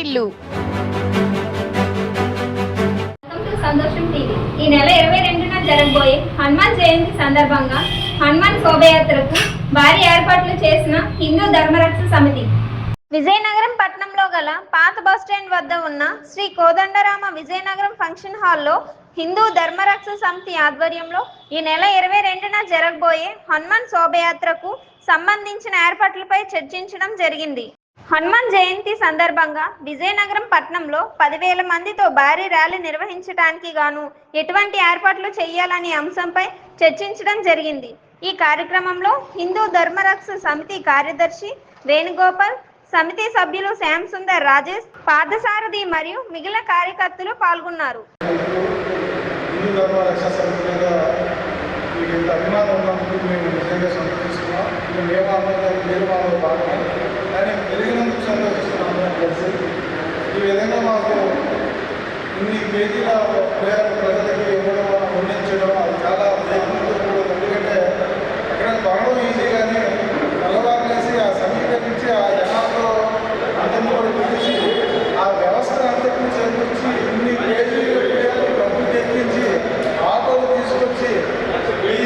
వాటిల్లు to సంతోషం TV. ఈ నెల ఇరవై రెండున జరగబోయే హనుమాన్ జయంతి సందర్భంగా హనుమాన్ శోభయాత్రకు భారీ ఏర్పాట్లు చేసిన హిందూ ధర్మరక్షణ సమితి. విజయనగరం పట్టణంలో గల పాత బస్టాండ్ వద్ద ఉన్న శ్రీ కోదండరామ విజయనగరం ఫంక్షన్ హాల్లో హిందూ ధర్మరక్షణ సమితి ఆధ్వర్యంలో ఈ నెల ఇరవై రెండున జరగబోయే హనుమాన్ శోభయాత్రకు సంబంధించిన ఏర్పాట్లపై చర్చించడం జరిగింది. హనుమాన్ జయంతి సందర్భంగా విజయనగరం పట్టణంలో పదివేల మందితో భారీ ర్యాలీ నిర్వహించడానికి గాను ఎటువంటి ఏర్పాట్లు చేయాలనే అంశంపై చర్చించడం జరిగింది. ఈ కార్యక్రమంలో హిందూ ధర్మరక్ష సమితి కార్యదర్శి వేణుగోపాల్ సమితి సభ్యులు శ్యామ్ సుందర్ రాజేష్ పార్థసారథి మరియు మిగిలిన కార్యకర్తలు పాల్గొన్నారు. అభిమానం ఉన్నందుకు మేము కలిసి ఈ విధంగా మాకు ఇన్ని కేజీల ప్రేరణ ప్రజలకి ఇవ్వడం అందించడం అది చాలా కూడదు ఎందుకంటే ఎక్కడ కొనడం ఈజీ కానీ నల్లబాగేసి ఆ సమీకరించి ఆ జనాల్లో అందరినీ కూడా పిలిచి ఆ వ్యవస్థ అంతటినీ చేకూర్చి ఇన్ని కేజీలు డబ్బులు తెప్పించి ఆటోలు తీసుకొచ్చి ఈ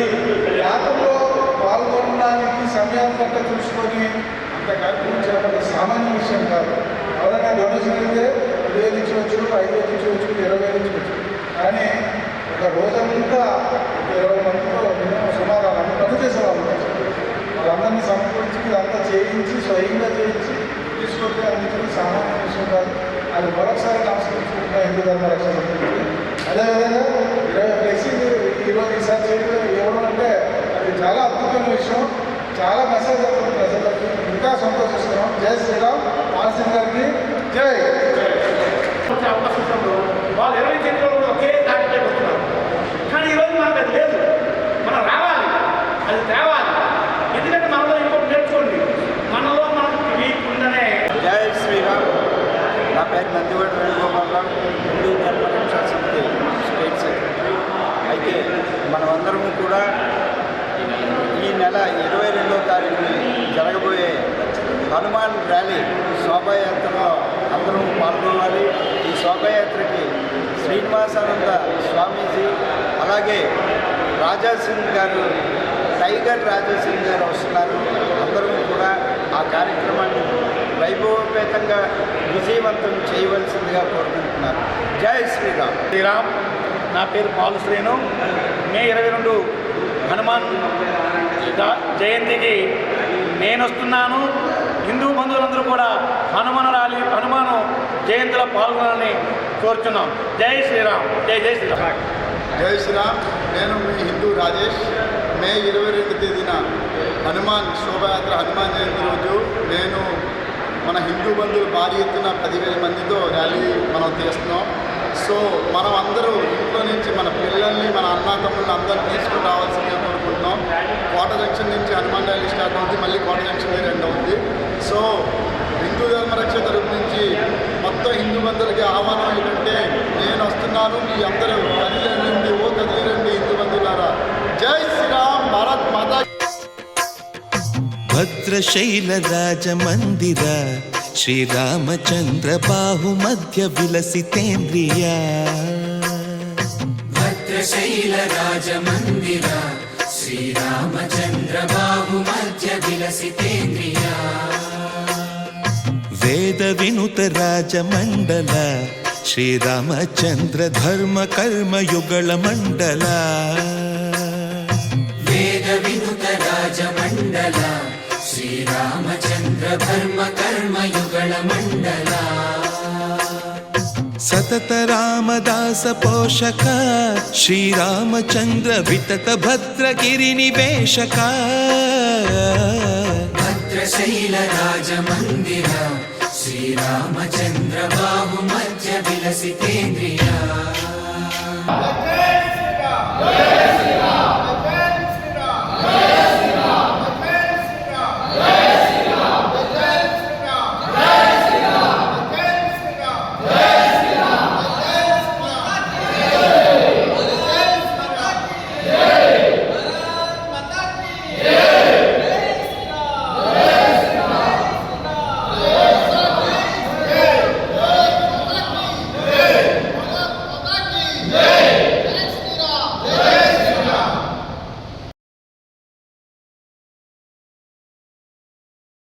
యాత్రలో పాల్గొనడానికి సమయాన్ని పట్ల చూసుకొని కార్యక్రమం సామాన్య విషయం కాదు. ఎవరైనా డొనేషన్ అయితే ఇరవై వేలు ఇచ్చవచ్చు ఐదు వేలు ఇచ్చవచ్చు ఇరవై వేలు ఇచ్చవచ్చు కానీ ఒక రోజంతా ఇరవై మందితో మినిమం సుమారు అందరూ మంది చేసేవాళ్ళు వాళ్ళందరినీ సమకూర్చి ఇదంతా చేయించి స్వయంగా చేయించి తీసుకొస్తే అందించడం సామాన్య విషయం కాదు. అది మరొకసారి నమస్కరించుకుంటున్న హిందూ ధర్మ రక్షణ అదేవిధంగా ఇరవై ఫ్లెక్సీలు ఈరోజు ఈసారి చేయడం ఇవ్వడం అంటే అది చాలా అద్భుతమైన విషయం. చాలా మెసేజ్ అవుతుంది ప్రజలకి ఇంకా సంతోషిస్తున్నాం. జై శ్రీరామ్. పాల్సింగ్ గారికి జై అవకాశం వాళ్ళు ఒకే వస్తున్నారు. కానీ ఈరోజు మనకు అది లేదు. మనం రావాలి. అది తేవాలి. ఎందుకంటే మనలో ఇంకోటి నేర్చుకోండి. మనలో మనం వీక్ ఉందనే. జై శ్రీరామ్. నా పేరు నందివాడ వేణుగోపాలరావు హిందూ ధర్మరక్షా సమితి స్టేట్ సెక్రటరీ. అయితే మనమందరము కూడా ఈ నెల ఇరవై రెండవ తారీఖున జరగబోయే హనుమాన్ ర్యాలీ శోభాయాత్రలో అందరూ పాల్గొనాలి. ఈ శోభాయాత్రకి శ్రీనివాసానంద స్వామీజీ అలాగే రాజా సింగ్ గారు టైగర్ రాజా సింగ్ గారు వస్తున్నారు. అందరూ కూడా ఆ కార్యక్రమాన్ని వైభవపేతంగా విజయవంతం చేయవలసిందిగా కోరుకుంటున్నారు. జై శ్రీరామ్. శ్రీరామ్ నా పేరు పాలు శ్రీను. మే ఇరవై రెండు హనుమాన్ జయంతికి నేను వస్తున్నాను హిందూ బంధువులందరూ కూడా హనుమాన్ ర్యాలీ హనుమాను జయంతిలో పాల్గొనాలని కోరుచున్నాం. జై శ్రీరామ్. జై జై శ్రీరామ్. జై శ్రీరామ్. నేను మీ హిందూ రాజేష్. మే ఇరవై రెండు తేదీన హనుమాన్ శోభయాత్ర హనుమాన్ జయంతి రోజు నేను మన హిందూ బంధువులు భారీ ఎత్తున పదివేల మందితో ర్యాలీ మనం తీస్తున్నాం సో మనం అందరూ ఇంట్లో నుంచి మన పిల్లల్ని మన అన్నా తమ్ముళ్ళని అందరిని తీసుకుని రావాల్సిందే కోరుకుంటున్నాం. కోట జంక్షన్ నుంచి హనుమాన్ ర్యాలీ స్టార్ట్ అవుతుంది. మళ్ళీ కోట జంక్షన్ రెండు అవుతుంది. సో హిందూ ధర్మరక్ష తరపు నుంచి మొత్తం హిందూ బంధువులకి ఆహ్వానం ఏంటంటే నేను వస్తున్నాను మీ అందరూ కదిలిరండి ఓ కదిలిరండి హిందూ బంధువులారా జై శ్రీరామ్ భారత్ మాతా భద్రశైలరాజమందిర శ్రీరామచంద్ర బాహుమధ్య విలసితేంద్రియ భద్రశైలరాజమందిర శ్రీరామచంద్ర బాహుమధ్య విలసితేంద్రియ వేద వినుత రాజమండల శ్రీరామచంద్ర ధర్మ కర్మయుగళ మండల వేద వినుత రాజమండల శ్రీరామచంద్ర ధర్మ కర్మయుగళ మండల సతత రామదాస పోషక శ్రీరామచంద్ర వితత భద్రగిరి నివేశక భద్రశైలరాజమందిర శ్రీరామచంద్ర బాహుమధ్య విలసితేంద్రియ